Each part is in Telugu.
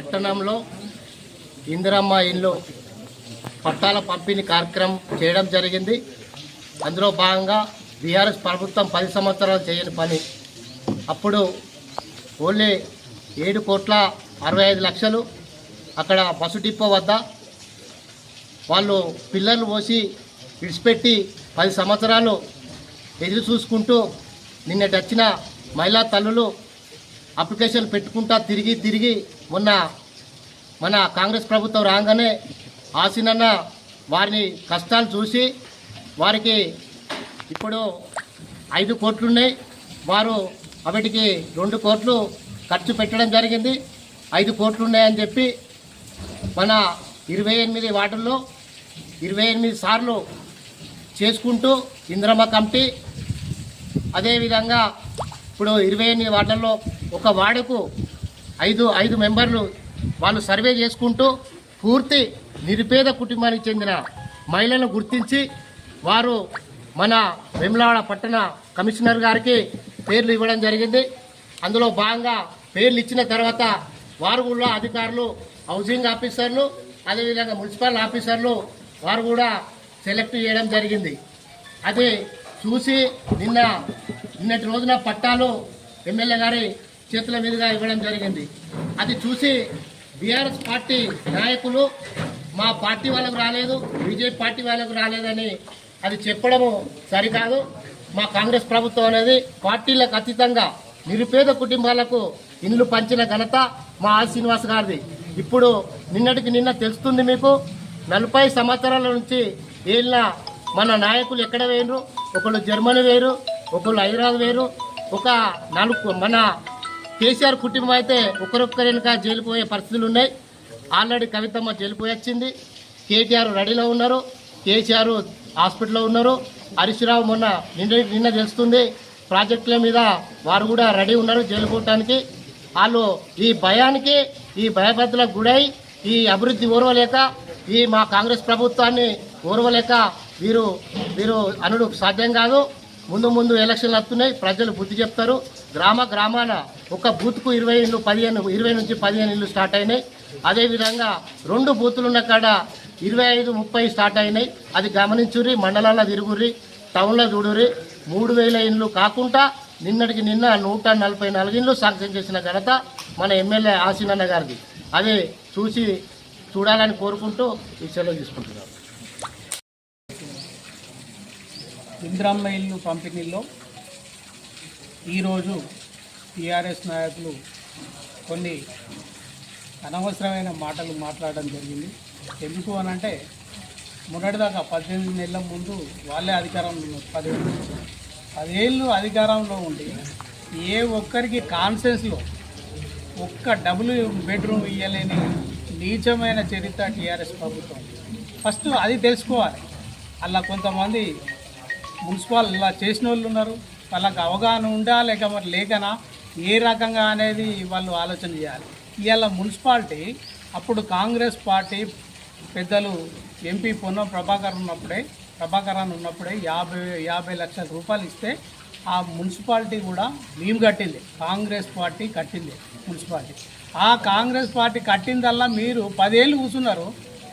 పట్టణంలో ఇందిరమ్మ ఇల్లు పట్టాల పంపిణీ కార్యక్రమం చేయడం జరిగింది. అందులో భాగంగా బీఆర్ఎస్ ప్రభుత్వం పది సంవత్సరాలు చేయని పని. అప్పుడు ఓన్లీ ఏడు కోట్ల అరవై ఐదు లక్షలు అక్కడ బస్సు డిపో వద్ద వాళ్ళు పిల్లలు పోసి విడిచిపెట్టి పది సంవత్సరాలు ఎదురు చూసుకుంటూ నిన్నటి వచ్చిన మహిళా తల్లులు అప్లికేషన్ పెట్టుకుంటా తిరిగి తిరిగి మొన్న మన కాంగ్రెస్ ప్రభుత్వం రాగానే ఆసినన్న వారిని కష్టాలు చూసి వారికి ఇప్పుడు ఐదు కోట్లున్నాయి. వారు అవిటికి రెండు కోట్లు ఖర్చు పెట్టడం జరిగింది. ఐదు కోట్లు ఉన్నాయని చెప్పి మన ఇరవై ఎనిమిది వాటర్లో ఇరవై ఎనిమిది సార్లు చేసుకుంటూ ఇంద్రమ్మ కమిటీ అదేవిధంగా ఇప్పుడు ఇరవై ఎనిమిది వాటర్లో ఒక వాడకు ఐదు ఐదు మెంబర్లు వాళ్ళు సర్వే చేసుకుంటూ పూర్తి నిరుపేద కుటుంబానికి చెందిన మహిళలను గుర్తించి వారు మన వెమ్లాడ పట్టణ కమిషనర్ గారికి పేర్లు ఇవ్వడం జరిగింది. అందులో భాగంగా పేర్లు ఇచ్చిన తర్వాత వారు కూడా అధికారులు హౌసింగ్ ఆఫీసర్లు అదేవిధంగా మున్సిపల్ ఆఫీసర్లు వారు కూడా సెలెక్ట్ చేయడం జరిగింది. అది చూసి నిన్న నిన్నటి రోజున పట్టాలు ఎమ్మెల్యే గారి చేతుల మీదుగా ఇవ్వడం జరిగింది. అది చూసి బీఆర్ఎస్ పార్టీ నాయకులు మా పార్టీ వాళ్ళకు రాలేదు బీజేపీ పార్టీ వాళ్ళకు రాలేదని అది చెప్పడము సరికాదు. మా కాంగ్రెస్ ప్రభుత్వం అనేది పార్టీలకు అతీతంగా నిరుపేద కుటుంబాలకు ఇండ్లు పంచిన ఘనత మా ఆర్ శ్రీనివాస్ గారిది. ఇప్పుడు నిన్నటికి నిన్న తెలుస్తుంది మీకు నలభై సంవత్సరాల నుంచి ఏళ్ళ మన నాయకులు ఎక్కడ వేయరు? ఒకళ్ళు జర్మనీ వేరు ఒకళ్ళు హైదరాబాద్ వేరు ఒక నాలుగు మన కేసీఆర్ కుటుంబం అయితే ఒకరొక్కరినక జైలు పోయే పరిస్థితులు ఉన్నాయి. ఆల్రెడీ కవితమ్మ జైలు వచ్చింది. కేటీఆర్ రెడీలో ఉన్నారు. కేసీఆర్ హాస్పిటల్లో ఉన్నారు. హరీష్రావు మొన్న నిన్న నిన్న తెలుస్తుంది. ప్రాజెక్టుల మీద వారు కూడా రెడీ ఉన్నారు జైలు పోవటానికి. వాళ్ళు ఈ భయానికి ఈ భయభద్రలకు గురై ఈ అభివృద్ధి ఓర్వలేక ఈ మా కాంగ్రెస్ ప్రభుత్వాన్ని ఓర్వలేక వీరు వీరు అనుడు సాధ్యం కాదు. ముందు ముందు ఎలక్షన్లు వస్తున్నాయి. ప్రజలు బుద్ధి చెప్తారు. గ్రామ గ్రామాన ఒక బూత్కు ఇరవై ఇళ్ళు పదిహేను ఇరవై నుంచి పదిహేను ఇల్లు స్టార్ట్ అయినాయి. అదేవిధంగా రెండు బూతులు ఉన్న కాడ ఇరవై ఐదు ముప్పై స్టార్ట్ అయినాయి. అది గమనించుర్రి మండలాల్లో తిరుగుర్రి టౌన్లో చూడుర్రి. మూడు వేల ఇండ్లు కాకుండా నిన్నటికి నిన్న నూట నలభై నాలుగు ఇండ్లు శాంక్షన్ చేసిన ఘనత మన ఎమ్మెల్యే ఆసీనన్న గారిది. అదే చూసి చూడాలని కోరుకుంటూ ఈ సెలవు తీసుకుంటున్నాను ఇంద్రమ్మ ఇల్లు పంపిణీలో ఈరోజు టీఆర్ఎస్ నాయకులు కొన్ని అనవసరమైన మాటలు మాట్లాడడం జరిగింది. ఎందుకు అని అంటే మొన్నటిదాకా పద్దెనిమిది నెలల ముందు వాళ్ళే అధికారంలో ఉన్నారు పదిహేను పదేళ్ళు అధికారంలో ఉండి ఏ ఒక్కరికి కాన్సెన్స్లో ఒక్క డబుల్ బెడ్రూమ్ ఇవ్వలేని నీచమైన చరిత్ర టీఆర్ఎస్ ప్రభుత్వం. ఫస్ట్ అది తెలుసుకోవాలి. అలా కొంతమంది మున్సిపల్ ఇలా చేసిన వాళ్ళు ఉన్నారు. వాళ్ళకి అవగాహన ఉందా లేక మరి లేకనా? ఏ రకంగా అనేది వాళ్ళు ఆలోచన చేయాలి. ఇవాళ మున్సిపాలిటీ అప్పుడు కాంగ్రెస్ పార్టీ పెద్దలు ఎంపీ పొన్నం ప్రభాకర్ ఉన్నప్పుడే ప్రభాకర్ అని ఉన్నప్పుడే యాభై యాభై లక్షల రూపాయలు ఇస్తే ఆ మున్సిపాలిటీ కూడా మేము కట్టింది. కాంగ్రెస్ పార్టీ కట్టింది మున్సిపాలిటీ. ఆ కాంగ్రెస్ పార్టీ కట్టిందల్లా మీరు పదేళ్ళు కూర్చున్నారు.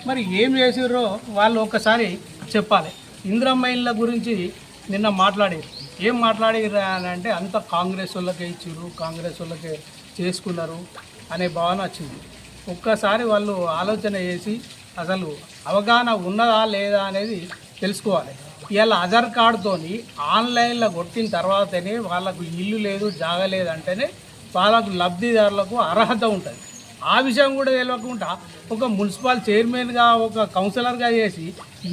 మరి ఏం చేసిర్రో వాళ్ళు ఒకసారి చెప్పాలి. ఇంద్రమ్మ గురించి నిన్న మాట్లాడారు ఏం మాట్లాడారు అని అంటే అంత కాంగ్రెస్ వాళ్ళకే ఇచ్చారు కాంగ్రెస్ వాళ్ళకే చేసుకున్నారు అనే భావన వచ్చింది. ఒక్కసారి వాళ్ళు ఆలోచన చేసి అసలు అవగాహన ఉన్నదా లేదా అనేది తెలుసుకోవాలి. ఇవాళ ఆధార్ కార్డుతోని ఆన్లైన్లో కొట్టిన తర్వాతనే వాళ్ళకు ఇల్లు లేదు జాగ లేదు అంటేనే వాళ్ళకు లబ్ధిదారులకు అర్హత ఉంటుంది. ఆ విషయం కూడా తెలియకుండా ఒక మున్సిపల్ చైర్మన్గా ఒక కౌన్సిలర్గా చేసి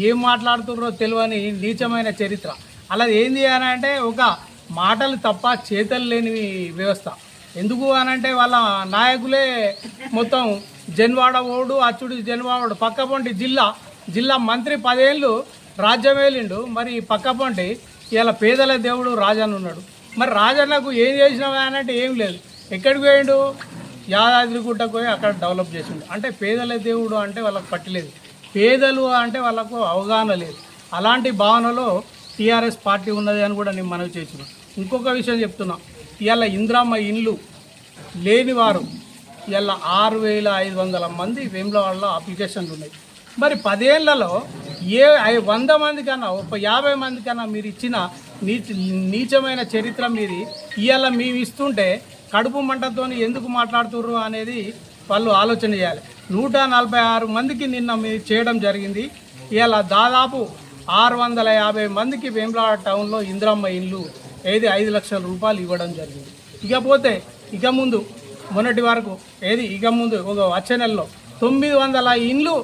ఏం మాట్లాడుతున్నారో తెలియని నీచమైన చరిత్ర. అలా ఏంది అని అంటే ఒక మాటలు తప్ప చేతలు లేని వ్యవస్థ. ఎందుకు అనంటే వాళ్ళ నాయకులే మొత్తం జన్వాడ ఓడు అచ్చుడి జన్వాడు పక్కపొంటి జిల్లా జిల్లా మంత్రి పదేళ్ళు రాజ్యం వేలిండు మరి పక్కపొంటి ఇలా పేదల దేవుడు రాజన్న ఉన్నాడు. మరి రాజన్నకు ఏం చేసినావా అంటే ఏం లేదు. ఎక్కడికి పోయిండు? యాదాద్రి గుట్టకు పోయి అక్కడ డెవలప్ చేసిండు. అంటే పేదల దేవుడు అంటే వాళ్ళకి పట్టలేదు. పేదలు అంటే వాళ్ళకు అవగాహన లేదు. అలాంటి భావనలో టీఆర్ఎస్ పార్టీ ఉన్నది అని కూడా నేను మనవి చేస్తున్నాను ఇంకొక విషయం చెప్తున్నా. ఇవాళ ఇంద్రమ్మ ఇండ్లు లేనివారు ఇవాళ ఆరు వేల ఐదు వందల మంది వేములవాడలో అప్లికేషన్లు ఉన్నాయి. మరి పదేళ్ళలో ఏ వంద మంది కన్నా ఒక యాభై మంది కన్నా మీరు ఇచ్చిన నీచ నీచమైన చరిత్ర మీది ఇవాళ మేము ఇస్తుంటే కడుపు మంటతోని ఎందుకు మాట్లాడుతుర్రు అనేది వాళ్ళు ఆలోచన చేయాలి. నూట నలభై ఆరు మందికి నిన్న మీరు చేయడం జరిగింది. ఇలా దాదాపు ఆరు వందల యాభై మందికి వేములవాడ టౌన్లో ఇందిరమ్మ ఇల్లు ఏది ఐదు లక్షల రూపాయలు ఇవ్వడం జరిగింది. ఇకపోతే ఇక ముందు మొన్నటి వరకు ఏది ఇక ముందు ఒక వచ్చే నెలలో తొమ్మిది వందల ఇండ్లు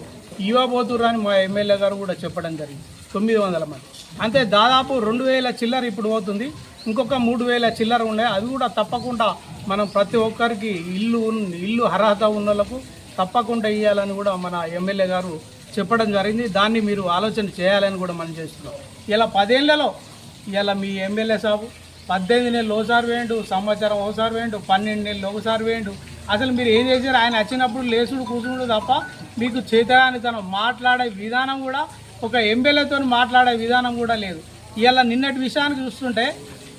ఇవ్వబోతుర్రు అని మా ఎమ్మెల్యే గారు కూడా చెప్పడం జరిగింది. తొమ్మిది వందల మంది. అంతే దాదాపు రెండు వేల చిల్లర ఇప్పుడు పోతుంది. ఇంకొక మూడు వేల చిల్లర ఉన్నాయి అది కూడా తప్పకుండా మనం ప్రతి ఒక్కరికి ఇల్లు ఉన్- ఇల్లు అర్హత ఉన్నలకు తప్పకుండా ఇవ్వాలని కూడా మన ఎమ్మెల్యే గారు చెప్పడం జరిగింది. దాన్ని మీరు ఆలోచన చేయాలని కూడా మనం చేస్తున్నాం. ఇలా పదేళ్ళలో ఇలా మీ ఎమ్మెల్యే సాబు పద్దెనిమిది నెలలు ఒకసారి వేయండు సంవత్సరం ఒకసారి వేయండు పన్నెండు నెలలు ఒకసారి వేయండు. అసలు మీరు ఏం చేశారు? ఆయన వచ్చినప్పుడు లేచుడు కూర్చుడు తప్ప మీకు చేతగానితనం మాట్లాడే విధానం కూడా ఒక ఎమ్మెల్యేతో మాట్లాడే విధానం కూడా లేదు. ఇలా నిన్నటి విషయానికి చూస్తుంటే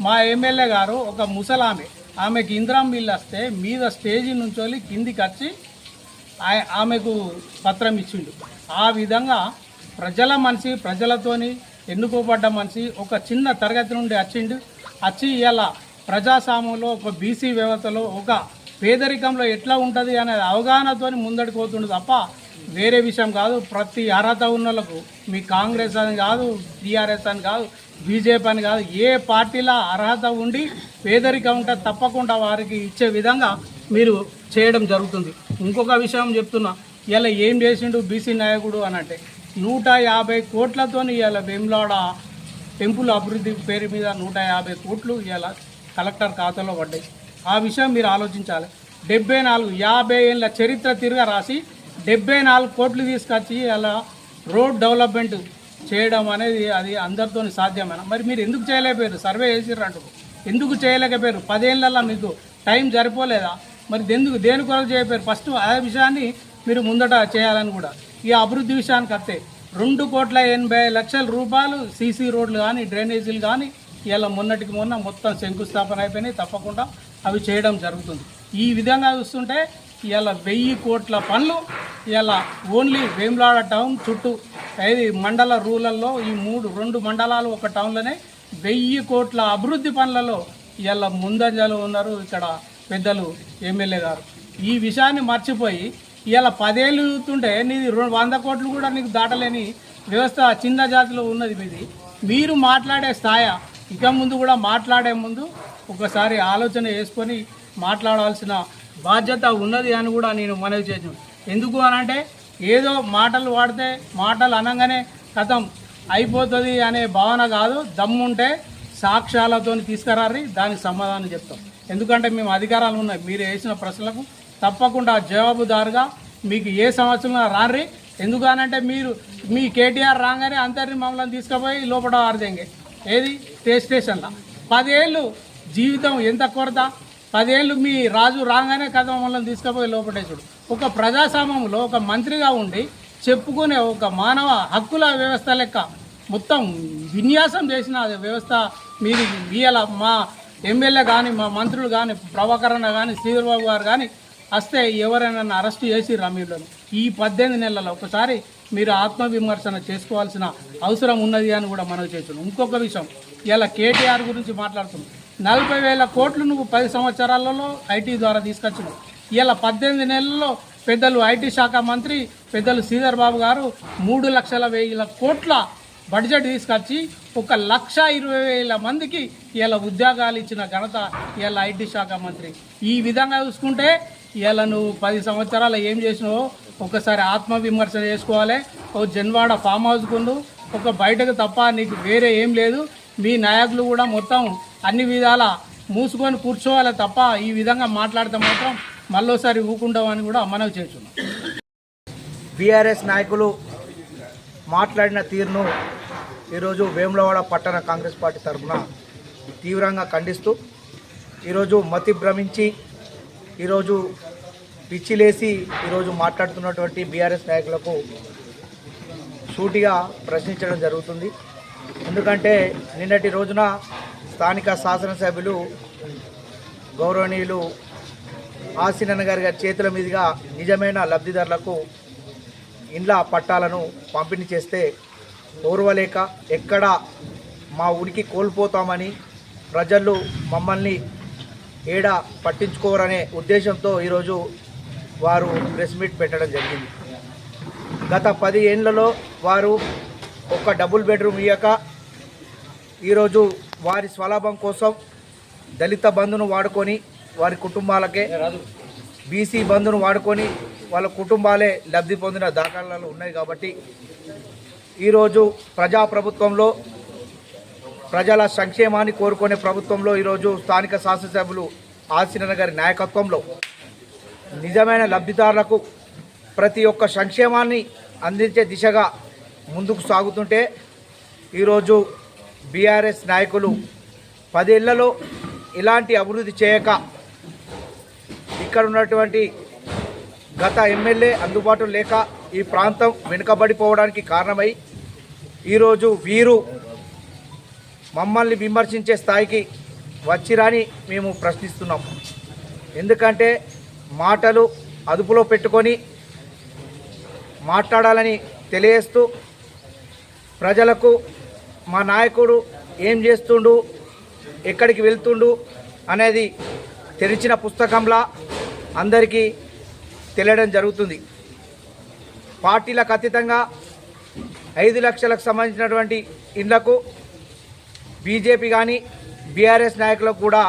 మా ఎమ్మెల్యే గారు ఒక ముసలామె ఆమెకి ఇంద్రం బిల్లు వస్తే మీద స్టేజీ నుంచి కిందికి వచ్చి ఆమెకు పత్రం ఇచ్చిండు. ఆ విధంగా ప్రజల మనిషి ప్రజలతోని ఎన్నుకోబడ్డ మనిషి ఒక చిన్న తరగతి నుండి వచ్చిండు. వచ్చి ఇలా ప్రజాస్వామ్యంలో ఒక బీసీ వ్యవస్థలో ఒక పేదరికంలో ఎట్లా ఉంటుంది అనే అవగాహనతోని ముందడికి పోతుండు తప్ప వేరే విషయం కాదు. ప్రతి అర్హత ఉన్న వాళ్ళకు మీ కాంగ్రెస్ అని కాదు టీఆర్ఎస్ అని కాదు బీజేపీ అని కాదు ఏ పార్టీలో అర్హత ఉండి పేదరికం ఉంటే తప్పకుండా వారికి ఇచ్చే విధంగా మీరు చేయడం జరుగుతుంది. ఇంకొక విషయం చెప్తున్నా ఇలా ఏం చేసిండు బీసీ నాయకుడు అని అంటే నూట యాభై కోట్లతో ఇలా వేములాడ టెంపుల్ అభివృద్ధి పేరు మీద నూట యాభై కోట్లు ఇవాళ కలెక్టర్ ఖాతాలో పడ్డాయి. ఆ విషయం మీరు ఆలోచించాలి. డెబ్బై నాలుగు యాభై ఏళ్ళ చరిత్ర తిరగ రాసి డెబ్బై నాలుగు కోట్లు తీసుకొచ్చి అలా రోడ్ డెవలప్మెంట్ చేయడం అనేది అది అందరితో సాధ్యమైన? మరి మీరు ఎందుకు చేయలేకపోయారు? సర్వే చేసిర్రు ఎందుకు చేయలేకపోయారు? పదేళ్ళల్లో మీకు టైం సరిపోలేదా? మరి ఎందుకు దేని కొరకు చేయపోయారు ఫస్ట్ ఆ విషయాన్ని మీరు ముందట చేయాలని కూడా. ఈ అభివృద్ధి విషయానికి వస్తే రెండు కోట్ల ఎనభై లక్షల రూపాయలు సీసీ రోడ్లు కానీ డ్రైనేజీలు కానీ ఇలా మొన్నటికి మొన్న మొత్తం శంకుస్థాపన అయిపోయినాయి. తప్పకుండా అవి చేయడం జరుగుతుంది. ఈ విధంగా చూస్తుంటే ఇలా వెయ్యి కోట్ల పనులు ఇలా ఓన్లీ వేములాడ టౌన్ చుట్టూ ఐదు మండల రూరల్లో ఈ మూడు రెండు మండలాలు ఒక టౌన్లోనే వెయ్యి కోట్ల అభివృద్ధి పనులలో ఇవాళ ముందంజలో ఉన్నారు ఇక్కడ పెద్దలు ఎమ్మెల్యే గారు. ఈ విషయాన్ని మర్చిపోయి ఇలా పదేళ్ళు చూస్తుంటే నీది రెండు వంద కోట్లు కూడా నీకు దాటలేని వ్యవస్థ చిన్న జాతిలో ఉన్నది మీది. మీరు మాట్లాడే స్థాయి ఇక ముందు కూడా మాట్లాడే ముందు ఒకసారి ఆలోచన చేసుకొని మాట్లాడాల్సిన బాధ్యత ఉన్నది అని కూడా నేను మనవి చేసాను ఎందుకు అని అంటే ఏదో మాటలు వాడితే మాటలు అనగానే కథం అయిపోతుంది అనే భావన కాదు. దమ్ముంటే సాక్ష్యాలతో తీసుకురారి దానికి సమాధానం చెప్తాం. ఎందుకంటే మేము అధికారాలు ఉన్నాయి. మీరు వేసిన ప్రశ్నలకు తప్పకుండా జవాబుదారుగా మీకు ఏ సంవత్సరం రారి ఎందుకనంటే మీరు మీ కేటీఆర్ రాగానే అందరిని మమ్మల్ని తీసుకుపోయి లోపల ఆరదెంగే. ఏది? స్టేజ్ స్టేషన్లో. పదేళ్ళు జీవితం ఎంత కొరత? పదేళ్ళు మీ రాజు రాగానే కథ మమ్మల్ని తీసుకుపోయి లోపటేసుడు ఒక ప్రజాస్వామ్యంలో ఒక మంత్రిగా ఉండి చెప్పుకునే ఒక మానవ హక్కుల వ్యవస్థ లెక్క మొత్తం విన్యాసం చేసిన అది వ్యవస్థ మీరు ఇవాళ మా ఎమ్మెల్యే కానీ మా మంత్రులు కానీ ప్రభాకరణ కానీ శ్రీధర్బాబు గారు కానీ వస్తే ఎవరైనా అరెస్ట్ చేసి రమీలను ఈ పద్దెనిమిది నెలల్లో ఒకసారి మీరు ఆత్మవిమర్శన చేసుకోవాల్సిన అవసరం ఉన్నది అని కూడా మనం చేస్తున్నాం ఇంకొక విషయం ఇలా కేటీఆర్ గురించి మాట్లాడుతున్నాం. నలభై వేల కోట్లు నువ్వు పది సంవత్సరాలలో ఐటీ ద్వారా తీసుకొచ్చినావు. ఇలా పద్దెనిమిది నెలల్లో పెద్దలు ఐటీ శాఖ మంత్రి పెద్దలు శ్రీధర్ బాబు గారు మూడు లక్షల వేల కోట్ల బడ్జెట్ తీసుకొచ్చి ఒక లక్ష ఇరవై వేల మందికి ఇలా ఉద్యోగాలు ఇచ్చిన ఘనత ఇలా ఐటీ శాఖ మంత్రి. ఈ విధంగా చూసుకుంటే ఇలా నువ్వు పది సంవత్సరాలు ఏం చేసినావో ఒకసారి ఆత్మవిమర్శ చేసుకోవాలి. ఓ జన్వాడ ఫామ్ హౌస్ ఒక బయటకు తప్ప నీకు వేరే ఏం లేదు. మీ నాయకులు కూడా మొత్తం అన్ని విధాల మూసుకొని కూర్చోవాలి తప్ప ఈ విధంగా మాట్లాడితే మాత్రం మళ్ళోసారి ఊకుండవని కూడా మనవి చేస్తున్నాం. బీఆర్ఎస్ నాయకులు మాట్లాడిన తీరును ఈరోజు వేములవాడ పట్టణ కాంగ్రెస్ పార్టీ తరఫున తీవ్రంగా ఖండిస్తూ ఈరోజు మతి భ్రమించి ఈరోజు పిచ్చిలేసి ఈరోజు మాట్లాడుతున్నటువంటి బీఆర్ఎస్ నాయకులకు సూటిగా ప్రశ్నించడం జరుగుతుంది. ఎందుకంటే నిన్నటి రోజున స్థానిక శాసనసభ్యులు గౌరవనీయులు ఆసినన్న గారి గారి చేతుల మీదుగా నిజమైన లబ్ధిదారులకు ఇండ్ల పట్టాలను పంపిణీ చేస్తే ఓర్వలేక ఎక్కడ మా ఉనికి కోల్పోతామని ప్రజలు మమ్మల్ని ఏడ పట్టించుకోరనే ఉద్దేశంతో ఈరోజు వారు ప్రెస్ మీట్ పెట్టడం జరిగింది. గత పది ఏళ్ళలో వారు ఒక డబుల్ బెడ్రూమ్ ఇయ్యక ఈరోజు వారి స్వలాభం కోసం దళిత బంధును వాడుకొని వారి కుటుంబాలకే బీసీ బంధును వాడుకొని వాళ్ళ కుటుంబాలే లబ్ధి పొందిన దాఖలాలు ఉన్నాయి కాబట్టి ఈరోజు ప్రజాప్రభుత్వంలో ప్రజల సంక్షేమాన్ని కోరుకునే ప్రభుత్వంలో ఈరోజు స్థానిక శాసనసభ్యులు ఆశీనన్న గారి నాయకత్వంలో నిజమైన లబ్ధిదారులకు ప్రతి ఒక్క సంక్షేమాన్ని అందించే దిశగా ముందుకు సాగుతుంటే ఈరోజు బీఆర్ఎస్ నాయకులు పదేళ్ళలో ఇలాంటి అభివృద్ధి చేయక ఇక్కడ ఉన్నటువంటి గత ఎమ్మెల్యే అందుబాటులో లేక ఈ ప్రాంతం వెనుకబడిపోవడానికి కారణమై ఈరోజు వీరు మమ్మల్ని విమర్శించే స్థాయికి వచ్చిరాని మేము ప్రశ్నిస్తున్నాం. ఎందుకంటే మాటలు అదుపులో పెట్టుకొని మాట్లాడాలని తెలియజేస్తూ ప్రజలకు మా నాయకుడు ఏం చేస్తుండు ఎక్కడికి వెళ్తుండు అనేది తెరిచిన పుస్తకంలా అందరికీ తెలియడం జరుగుతుంది. పార్టీలకు అతీతంగా ఐదు లక్షలకు సంబంధించినటువంటి ఇండ్లకు బీజేపీ కానీ బీఆర్ఎస్ నాయకులకు కూడా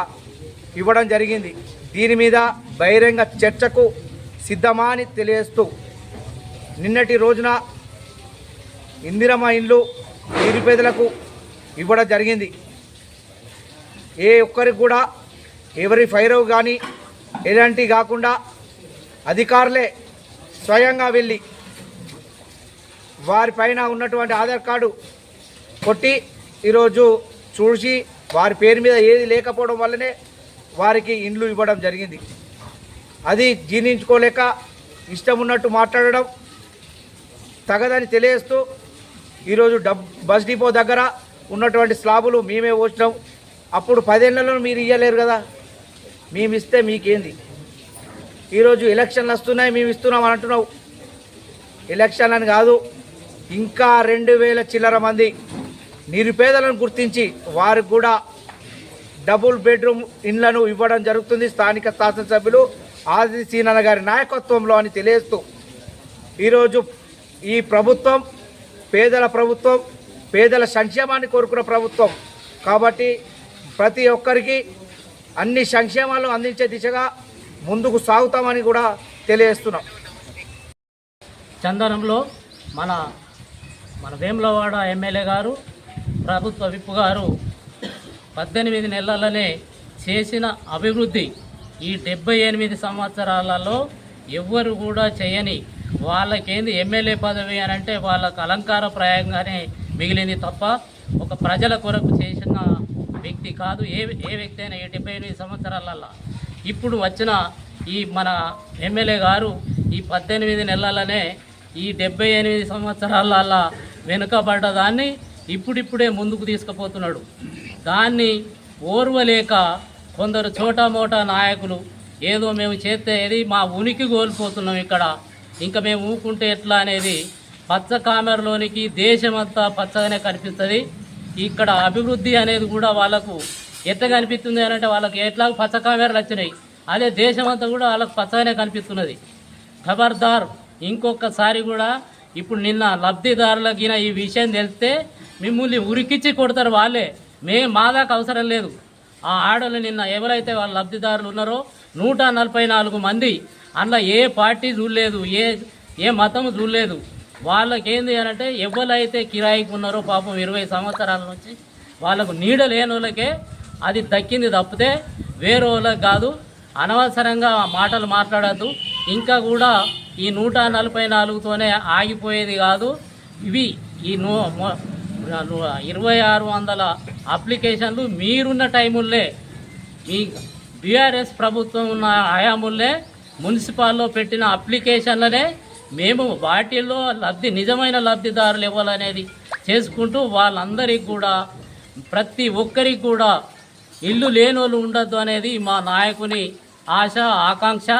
ఇవ్వడం జరిగింది. దీని మీద బహిరంగ చర్చకు సిద్ధమా అని తెలియజేస్తూ నిన్నటి రోజున ఇందిరమ్మ ఇండ్లు నిరుపేదలకు ఇవ్వడం జరిగింది. ఏ ఒక్కరికి కూడా ఎవరి ఫైరవ్ కానీ ఎలాంటి కాకుండా అధికారులే స్వయంగా వెళ్ళి వారిపైన ఉన్నటువంటి ఆధార్ కార్డు కొట్టి ఈరోజు చూసి వారి పేరు మీద ఏది లేకపోవడం వల్లనే వారికి ఇండ్లు ఇవ్వడం జరిగింది. అది జీర్ణించుకోలేక ఇష్టం ఉన్నట్టు మాట్లాడడం తగదని తెలియస్తూ ఈరోజు డబ్ బస్ డిపో దగ్గర ఉన్నటువంటి స్లాబులు మేమే పోసినాం. అప్పుడు పదేళ్ళలో మీరు ఇవ్వలేరు కదా. మేము ఇస్తే మీకేంది? ఈరోజు ఎలక్షన్లు వస్తున్నాయి మేము ఇస్తున్నాం అని అంటున్నావు. ఎలక్షన్ అని కాదు ఇంకా రెండు వేల చిల్లర మంది నిరుపేదలను గుర్తించి వారికి కూడా డబుల్ బెడ్రూమ్ ఇండ్లను ఇవ్వడం జరుగుతుంది స్థానిక శాసనసభ్యులు ఆది సీనన్న గారి నాయకత్వంలో అని తెలియజేస్తూ ఈరోజు ఈ ప్రభుత్వం పేదల ప్రభుత్వం పేదల సంక్షేమాన్ని కోరుకున్న ప్రభుత్వం. కాబట్టి ప్రతి ఒక్కరికి అన్ని సంక్షేమాలు అందించే దిశగా ముందుకు సాగుతామని కూడా తెలియజేస్తున్నాం. చందనంలో మన మన వేములవాడ ఎమ్మెల్యే గారు ప్రభుత్వ విప్పు గారు పద్దెనిమిది నెలలనే చేసిన అభివృద్ధి ఈ డెబ్బై ఎనిమిది సంవత్సరాలలో ఎవ్వరు కూడా చేయని వాళ్ళకేంది ఎమ్మెల్యే పదవి అని అంటే వాళ్ళకు అలంకార ప్రాయంగానే మిగిలింది తప్ప ఒక ప్రజల కొరకు చేసిన వ్యక్తి కాదు. ఏ ఏ వ్యక్తి అయినా ఈ డెబ్బై ఎనిమిది సంవత్సరాలల్లా. ఇప్పుడు వచ్చిన ఈ మన ఎమ్మెల్యే గారు ఈ పద్దెనిమిది నెలలనే ఈ డెబ్బై ఎనిమిది సంవత్సరాలల్లా వెనుకబడ్డ దాన్ని ఇప్పుడిప్పుడే ముందుకు తీసుకుపోతున్నాడు. దాన్ని ఓర్వలేక కొందరు చోటా మోటా నాయకులు ఏదో మేము చేస్తే మా ఉనికి కోల్పోతున్నాం ఇక్కడ. ఇంకా మేము ఊకుంటే ఎట్లా అనేది పచ్చ కామెరలోనికి దేశమంతా పచ్చగానే కనిపిస్తుంది. ఇక్కడ అభివృద్ధి అనేది కూడా వాళ్ళకు ఎట్లా కనిపిస్తుంది అని అంటే వాళ్ళకి ఎట్లా పచ్చ కామెరలు వచ్చినాయి. అదే దేశమంతా కూడా వాళ్ళకు పచ్చగానే కనిపిస్తున్నది. ఖబర్దార్ ఇంకొకసారి కూడా ఇప్పుడు నిన్న లబ్ధిదారులకి ఈ విషయం తెలిస్తే మిమ్మల్ని ఉరికిచ్చి కొడతారు వాళ్ళే. మేము మా దాకా అవసరం లేదు. ఆ ఆడలు నిన్న ఎవరైతే వాళ్ళ లబ్ధిదారులు ఉన్నారో నూట నలభై నాలుగు మంది అందులో ఏ పార్టీ చూడలేదు ఏ ఏ మతం చూడలేదు. వాళ్ళకేంది అని అంటే ఎవరైతే కిరాయికి ఉన్నారో పాపం ఇరవై సంవత్సరాల నుంచి వాళ్ళకు నీడ లేని వాళ్ళకే అది దక్కింది తప్పితే వేరే వాళ్ళకి కాదు. అనవసరంగా మాటలు మాట్లాడద్దు. ఇంకా కూడా ఈ నూట నలభై నాలుగుతోనే ఆగిపోయేది కాదు. ఇవి ఈ నూ ఇరవై ఆరు వందల అప్లికేషన్లు మీరున్న టైముల్లే. మీ బీఆర్ఎస్ ప్రభుత్వం ఉన్న హయాముల్లే. మున్సిపాల్లో పెట్టిన అప్లికేషన్లనే మేము వాటిల్లో లబ్ధి నిజమైన లబ్ధిదారులు ఇవ్వాలనేది చేసుకుంటూ వాళ్ళందరికీ కూడా ప్రతి ఒక్కరికి కూడా ఇల్లు లేనోళ్ళు ఉండొద్దు అనేది మా నాయకుని ఆశ ఆకాంక్ష.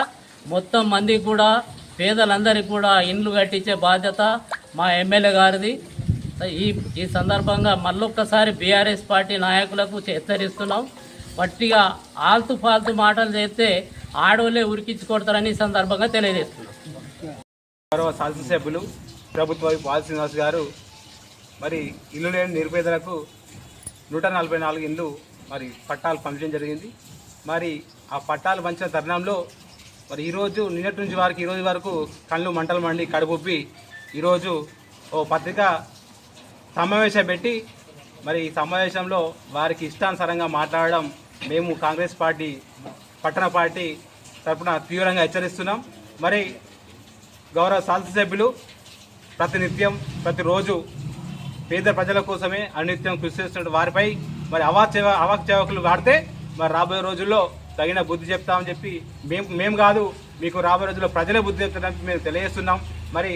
మొత్తం మంది కూడా పేదలందరికీ కూడా ఇండ్లు కట్టించే బాధ్యత మా ఎమ్మెల్యే గారిది. ఈ ఈ సందర్భంగా మళ్ళొక్కసారి బీఆర్ఎస్ పార్టీ నాయకులకు హెచ్చరిస్తున్నాం. పట్టిగా ఆల్తు ఫాల్తు మాటలు చేస్తే ఆడోళ్ళే ఉరికించి కొడతారని సందర్భంగా తెలియజేస్తున్నాం. గౌరవ శాసనసభ్యులు ప్రభుత్వ బాల శ్రీనివాస్ గారు మరి ఇల్లు లేని నిరుపేదలకు నూట నలభై నాలుగు ఇల్లు మరి పట్టాలు పంపించడం జరిగింది. మరి ఆ పట్టాలు పంచిన తరుణంలో మరి ఈరోజు నిన్నటి నుంచి వారికి ఈరోజు వరకు కళ్ళు మంటలు మండి కడుపుప్పి ఈరోజు ఓ పత్రిక సమావేశం పెట్టి మరి ఈ సమావేశంలో వారికి ఇష్టానుసారంగా మాట్లాడడం మేము కాంగ్రెస్ పార్టీ పట్టణ పార్టీ తరపున తీవ్రంగా హెచ్చరిస్తున్నాం. మరి గౌరవ శాసనసభ్యులు ప్రతినిత్యం ప్రతిరోజు పేద ప్రజల కోసమే అనిత్యం కృషి చేస్తున్న వారిపై మరి అవాచ్య అవాక్చవకులు వాడితే మరి రాబోయే రోజుల్లో తగిన బుద్ధి చెప్తామని చెప్పి మేము మేము కాదు మీకు రాబోయే రోజుల్లో ప్రజలే బుద్ధి చెప్తారని మేము తెలియజేస్తున్నాం. మరి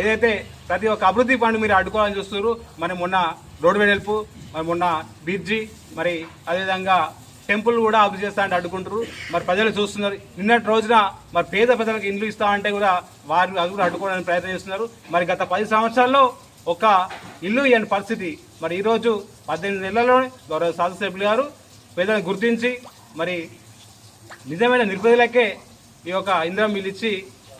ఏదైతే ప్రతి ఒక్క అభివృద్ధి పనులు మీరు అడ్డుకోవాలని చూస్తున్నారు మరి మొన్న రోడ్డు వెడల్పు మరి మొన్న బ్రిడ్జి మరి అదేవిధంగా టెంపుల్ కూడా అభివృద్ధి చేస్తా అంటే అడ్డుకుంటారు. మరి ప్రజలు చూస్తున్నారు. నిన్నటి రోజున మరి పేద ప్రజలకు ఇండ్లు ఇస్తా అంటే కూడా వారిని అది కూడా అడ్డుకోవడానికి ప్రయత్నం చేస్తున్నారు. మరి గత పది సంవత్సరాల్లో ఒక ఇల్లు ఇవ్వని పరిస్థితి. మరి ఈరోజు పద్దెనిమిది నెలల్లోనే గౌరవ శాసనసభ్యులు గారు పేదలను గుర్తించి మరి నిజమైన నిర్పదలకే ఈ యొక్క ఇంద్రం మిల్లు ఇచ్చి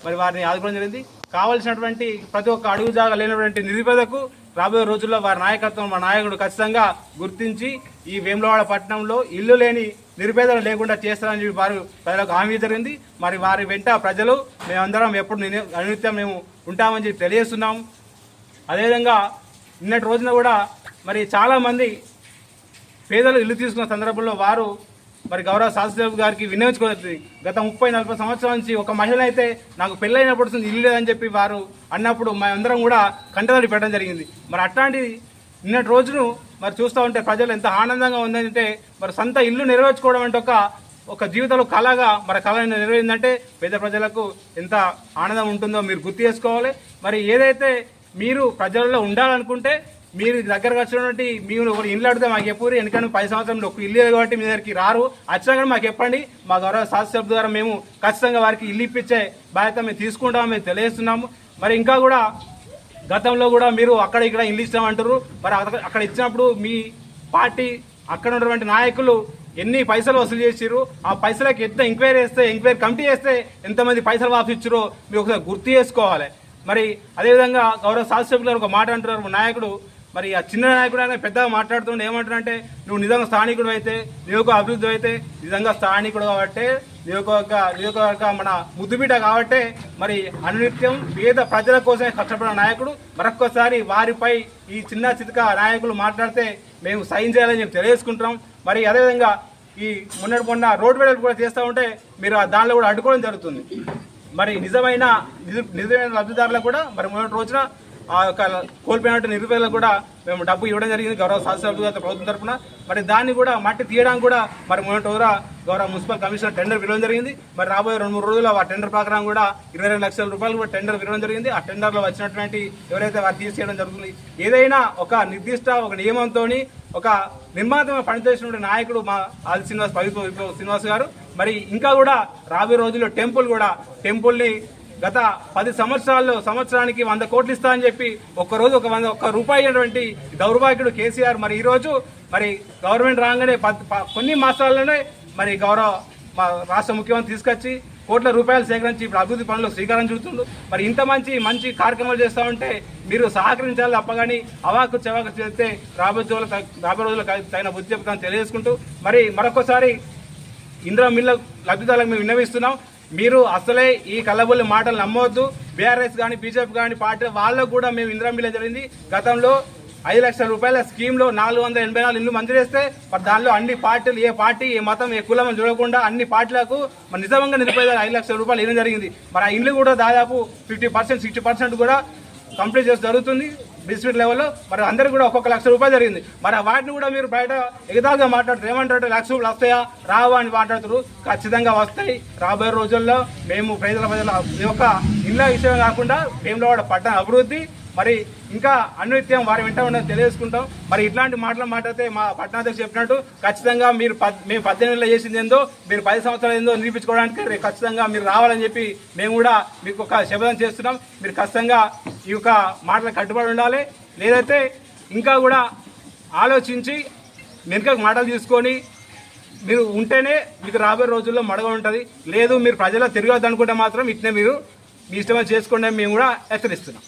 మరి వారిని ఆదుకోవడం జరిగింది. కావలసినటువంటి ప్రతి ఒక్క అడుగు జాగా లేనటువంటి నిరుపేదకు రాబోయే రోజుల్లో వారి నాయకత్వం మా నాయకుడు ఖచ్చితంగా గుర్తించి ఈ వేములవాడ పట్టణంలో ఇల్లు లేని నిరుపేదలు లేకుండా చేస్తారని చెప్పి వారు ప్రజలకు హామీ జరిగింది. మరి వారి వెంట ప్రజలు మేమందరం ఎప్పుడు నిని- అనునిత్యం మేము ఉంటామని చెప్పి తెలియజేస్తున్నాం. అదేవిధంగా నిన్నటి రోజున కూడా మరి చాలామంది పేదలు ఇల్లు తీసుకున్న సందర్భంలో వారు మరి గౌరవ శాస్త్రబాబు గారికి వినియోగించుకోవచ్చు గత ముప్పై నలభై సంవత్సరాల నుంచి ఒక మహిళ అయితే నాకు పెళ్ళైనప్పుడు ఇల్లు లేదని చెప్పి వారు అన్నప్పుడు మా అందరం కూడా కంటదడి పెట్టడం జరిగింది. మరి అట్లాంటి నిన్నటి రోజును మరి చూస్తూ ఉంటే ప్రజలు ఎంత ఆనందంగా ఉందంటే మరి సొంత ఇల్లు నెరవేర్చుకోవడం అంటే ఒక ఒక జీవితంలో కళగా మరి కళ నెరవేరిందంటే పేద ప్రజలకు ఎంత ఆనందం ఉంటుందో మీరు గుర్తు చేసుకోవాలి. మరి ఏదైతే మీరు ప్రజల్లో ఉండాలనుకుంటే మీరు దగ్గరకు వచ్చినటువంటి మీరు ఒక ఇల్లు అడితే మాకు చెప్పారు ఎందుకంటే పది సంవత్సరంలో ఒక ఇల్లు లేదు కాబట్టి మీ దగ్గరికి రారు. వచ్చినా కానీ మాకు చెప్పండి. మా గౌరవ శాసనసభ ద్వారా మేము ఖచ్చితంగా వారికి ఇల్లు ఇప్పించే బాధ్యత మేము తీసుకుంటామని మేము తెలియజేస్తున్నాము. మరి ఇంకా కూడా గతంలో కూడా మీరు అక్కడ ఇక్కడ ఇల్లు ఇస్తామంటారు మరి అక్కడ- అక్కడ ఇచ్చినప్పుడు మీ పార్టీ అక్కడ ఉన్నటువంటి నాయకులు ఎన్ని పైసలు వసూలు చేసిర్రు? ఆ పైసలకి ఎంత ఎంక్వైరీ చేస్తే ఎంక్వైరీ కమిటీ చేస్తే ఎంతమంది పైసలు వాపసు ఇచ్చారో మీరు ఒకసారి గుర్తు చేసుకోవాలి. మరి అదేవిధంగా గౌరవ శాసనసభ్యులు ఒక మాట అంటున్నారు. నాయకుడు మరి ఆ చిన్న నాయకుడు ఆయన పెద్దగా మాట్లాడుతుండే ఏమంటారంటే నువ్వు నిజంగా స్థానికుడు అయితే నియోజక అభివృద్ధి అయితే నిజంగా స్థానికుడు కాబట్టి నియోజకవర్గ నియోజకవర్గ మన ముద్దుబిడ్డ కాబట్టి మరి అనునిత్యం పేద ప్రజల కోసమే కష్టపడిన నాయకుడు మరొక్కసారి వారిపై ఈ చిన్న చితక నాయకులు మాట్లాడితే మేము సైన్ చేయాలని చెప్పి తెలియజేసుకుంటున్నాం. మరి అదేవిధంగా ఈ మొన్నటి మొన్న రోడ్ వేడలు కూడా చేస్తూ ఉంటే మీరు ఆ దానిలో కూడా అడ్డుకోవడం జరుగుతుంది. మరి నిజమైన నిజమైన లబ్ధిదారులకు కూడా మరి మొన్నటి రోజున ఆ యొక్క కోల్పోయినట్టు నిరుపేదలకు కూడా మేము డబ్బు ఇవ్వడం జరిగింది. గౌరవ శాసనసభ్యులు ప్రభుత్వం తరఫున. మరి దాన్ని కూడా మట్టి తీయడానికి కూడా మరి మొన్నటి రోజున గౌరవ మున్సిపల్ కమిషనర్ టెండర్ పిలవడం జరిగింది. మరి రాబోయే రెండు మూడు రోజులు ఆ టెండర్ ప్రకారం కూడా ఇరవై రెండు లక్షల రూపాయలు కూడా టెండర్ పిలవడం జరిగింది. ఆ టెండర్లో వచ్చినటువంటి ఎవరైతే వారు తీసేయడం జరుగుతుంది ఏదైనా ఒక నిర్దిష్ట ఒక నియమంతో ఒక నిర్మాతమైన పనిచేసినటువంటి నాయకుడు మా ఆది శ్రీనివాస్ పవిత్ర శ్రీనివాస్ గారు. మరి ఇంకా కూడా రాబోయే రోజుల్లో టెంపుల్ కూడా టెంపుల్ని గత పది సంవత్సరాల్లో సంవత్సరానికి వంద కోట్లు ఇస్తా అని చెప్పి ఒక్కరోజు ఒక వంద ఒక్క రూపాయి అయినటువంటి దౌర్భాగ్యుడు కేసీఆర్ మరి ఈరోజు మరి గవర్నమెంట్ రాగానే ప- కొన్ని మాసాల్లోనే మరి గౌరవ మా రాష్ట్ర ముఖ్యమంత్రి తీసుకొచ్చి కోట్ల రూపాయలు సేకరించి ఇప్పుడు అభివృద్ధి పనులు శ్రీకారం చుడుతుండు. మరి ఇంత మంచి మంచి కార్యక్రమాలు చేస్తా ఉంటే మీరు సహకరించాలి తప్పగాని అవాకు చెవాకు చేస్తే రాబోయే రోజులు రాబోయే రోజులు తగిన బుద్ధి చెప్తాను తెలియజేసుకుంటూ మరి మరొకసారి ఇందిరా మిల్ల లబ్ధిదారులకు మేము విన్నవిస్తున్నాం. మీరు అసలే ఈ కళ్ళబొల్లి మాటలు నమ్మవద్దు బీఆర్ఎస్ కానీ బీజేపీ కానీ పార్టీ వాళ్ళకు కూడా మేము ఇందిరా జరిగింది. గతంలో ఐదు లక్షల రూపాయల స్కీమ్లో నాలుగు వందల ఎనభై నాలుగు ఇల్లు మంజూరు చేస్తే దానిలో అన్ని పార్టీలు ఏ పార్టీ ఏ మతం ఏ కులం చూడకుండా అన్ని పార్టీలకు మరి నిజంగా నిలిపోయేదారు ఐదు లక్షల రూపాయలు ఇవ్వడం జరిగింది. మరి ఆ ఇల్లు కూడా దాదాపు ఫిఫ్టీ పర్సెంట్ సిక్స్టీ పర్సెంట్ కూడా కంప్లీట్ చేసి జరుగుతుంది. డిస్ట్రిక్ట్ లెవెల్లో మరి అందరికి కూడా ఒక్కొక్క లక్ష రూపాయలు జరిగింది. మరి వాటిని కూడా మీరు బయట ఎగదాగా మాట్లాడుతారు ఏమంటారు లక్ష రూపాయలు వస్తాయా? రావా అని మాట్లాడుతారు ఖచ్చితంగా వస్తాయి. రాబోయే రోజుల్లో మేము ప్రజల ప్రజల ఈ యొక్క ఇళ్ళ విషయం కాకుండా భీమలవాడ పట్టణ అభివృద్ధి మరి ఇంకా అనునిత్యం వారి వెంట ఉండడం తెలియజేసుకుంటాం. మరి ఇట్లాంటి మాటలు మాట్లాడితే మా పట్టణాధ్యక్షుడు చెప్పినట్టు ఖచ్చితంగా మీరు పద్ మేము పద్దెనిమిదిలో చేసింది ఏందో మీరు పది సంవత్సరాలు ఏందో నిరూపించుకోవడానికి రేపు ఖచ్చితంగా మీరు రావాలని చెప్పి మేము కూడా మీకు ఒక శబ్దం చేస్తున్నాం. మీరు ఖచ్చితంగా ఈ యొక్క మాటలకు కట్టుబడి ఉండాలి. లేదైతే ఇంకా కూడా ఆలోచించి వెనుకకు మాటలు తీసుకొని మీరు ఉంటేనే మీకు రాబోయే రోజుల్లో మడగ ఉంటుంది. లేదు మీరు ప్రజల్లో తిరగద్దు అనుకుంటే మాత్రం ఇట్నే మీరు మీ ఇష్టం చేసుకోండి మేము కూడా హెచ్చరిస్తున్నాం